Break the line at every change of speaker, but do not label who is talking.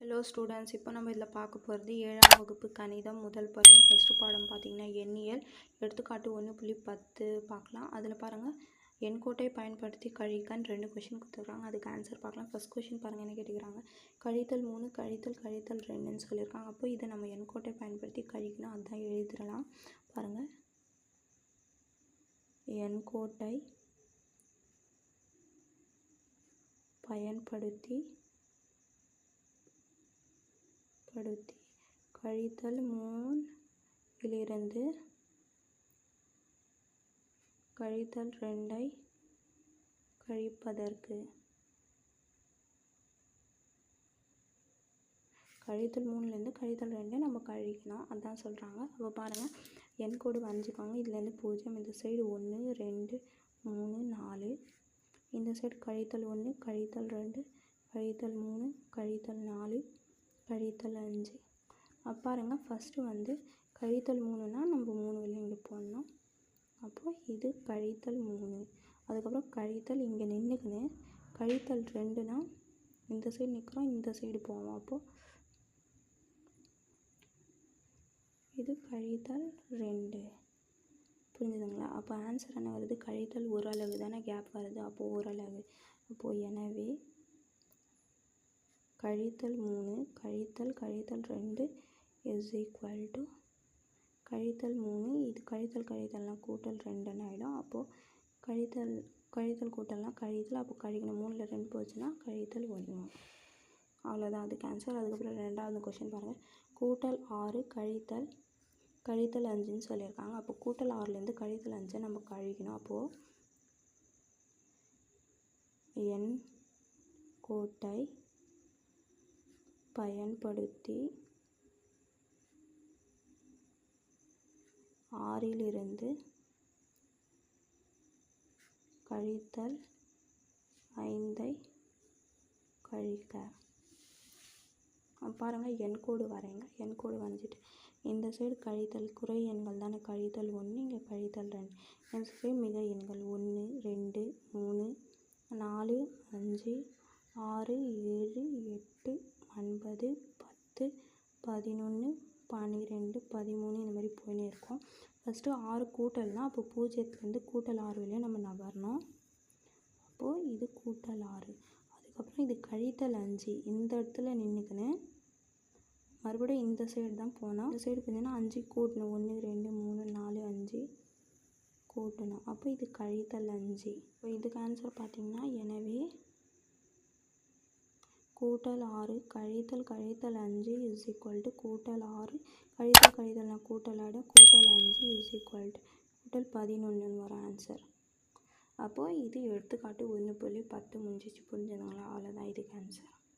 Hello students இப்போ நம்ம இதில் பார்க்க போகிறது ஏழாம் வகுப்பு கணிதம் முதல் படம் ஃபஸ்ட்டு பாடம் பார்த்திங்கன்னா எண்ணியல். எடுத்துக்காட்டு ஒன்று புள்ளி பத்து பார்க்கலாம். அதில் பாருங்கள் எண்கோட்டை பயன்படுத்தி கழிக்கன்னு ரெண்டு கொஷின் கொடுத்துருக்காங்க. அதுக்கு ஆன்சர் பார்க்கலாம். ஃபஸ்ட் கொஷின் பாருங்கள் என்ன கேட்டுக்கிறாங்க? கழித்தல் மூணு கழித்தல் கழித்தல் ரெண்டுன்னு சொல்லியிருக்காங்க. அப்போ இதை நம்ம எண்கோட்டை பயன்படுத்தி கழிக்கணும். அதுதான் எழுதிடலாம். பாருங்கள் எண்கோட்டை பயன்படுத்தி படுத்தி கழித்தல் மூணிலிருந்து கழித்தல் ரெண்டை கழிப்பதற்கு. கழித்தல் மூணுலேருந்து கழித்தல் ரெண்டே நம்ம கழிக்கணும். அதான் சொல்கிறாங்க அப்போ பாருங்கள் என் கோடு வரைஞ்சிக்கோங்க இதுலேருந்து பூஜ்ஜியம். இந்த சைடு ஒன்று ரெண்டு மூணு நாலு. இந்த சைடு கழித்தல் ஒன்று கழித்தல் ரெண்டு கழித்தல் மூணு கழித்தல் நாலு. கழித்தல் அஞ்சு. அப்போ பாருங்கள் ஃபஸ்ட்டு வந்து கழித்தல் மூணுனா நம்ம மூணு வெளியே இங்கே போடணும். அப்போது இது கழித்தல் மூணு. அதுக்கப்புறம் கழித்தல் இங்கே நின்றுக்குன்னு கழித்தல் ரெண்டுனா இந்த சைடு நிற்கிறோம் இந்த சைடு போவோம். அப்போது இது கழித்தல் ரெண்டு. புரிஞ்சுதுங்களா? அப்போ ஆன்சர் என்ன வருது? கழித்தல் ஓரளவு தானே கேப் வருது. அப்போது ஓரளவு அப்போது எனவே கழித்தல் மூணு கழித்தல் கழித்தல் ரெண்டு இஸ் ஈக்குவல் டு கழித்தல் மூணு. இது கழித்தல் கழித்தல்னால் கூட்டல் ரெண்டுன்னு ஆகிடும் அப்போது கழித்தல் கழித்தல் கூட்டல்னால் கழித்தல். அப்போ கழிக்கணும் மூணில் ரெண்டு போச்சுன்னா கழித்தல் ஒன்று. அவ்வளோதான் அதுக்கு ஆன்சர் அதுக்கப்புறம் ரெண்டாவது கொஷின் பாருங்கள் கூட்டல் ஆறு கழித்தல் கழித்தல் அஞ்சுன்னு சொல்லியிருக்காங்க. அப்போ கூட்டல் ஆறுலேருந்து கழித்தல் அஞ்சை நம்ம கழிக்கணும். அப்போது என் கோட்டை பயன்படுத்தி ஆறிலிருந்து கழித்தல் ஐந்தை கழிக்க. பாருங்கள் எண்கோடு வரைங்க. எண்கோடு வரைஞ்சிட்டு இந்த சைடு கழித்தல் குறை எண்கள் தானே? கழித்தல் ஒன்று இங்கே கழித்தல் ரெண்டு. இந்த சைடு மிக எண்கள் ஒன்று ரெண்டு மூணு நாலு அஞ்சு ஆறு ஏழு எட்டு ஒன்பது பத்து பதினொன்று பன்னிரெண்டு பதிமூணு இந்த மாதிரி போயின்னே இருக்கும். ஃபஸ்ட்டு ஆறு கூட்டல்னால் அப்போ பூஜ்ஜியத்துலேருந்து கூட்டல் ஆறு வரையும் நம்ம நகரணும். அப்போது இது கூட்டல் ஆறு. அதுக்கப்புறம் இது கழித்தல் அஞ்சு. இந்த இடத்துல நின்றுக்கின்னு மறுபடியும் இந்த சைடு தான் போனால் இந்த சைடு பார்த்தீங்கன்னா அஞ்சு கூட்டணும். ஒன்று ரெண்டு மூணு நாலு அஞ்சு கூட்டணும். அப்போ இது கழித்தல் அஞ்சு. இப்போ இதுக்கு ஆன்சர் பார்த்திங்கன்னா எனவே கூட்டல் ஆறு கழித்தல் கழித்தல் அஞ்சு இஸ் ஈக்குவல் டு கூட்டல் ஆறு கழித்தல் கழித்தல்னா கூட்டல் கூட்டல் அஞ்சு இஸ் ஈக்குவல் டு கூட்டல் பதினொன்றுன்னு வரும் ஆன்சர் அப்போது இது எடுத்துக்காட்டு ஒன்று புள்ளி பத்து முடிஞ்சிச்சு. புரிஞ்சுதுங்களா? அவ்வளோதான் இதுக்கு ஆன்சர்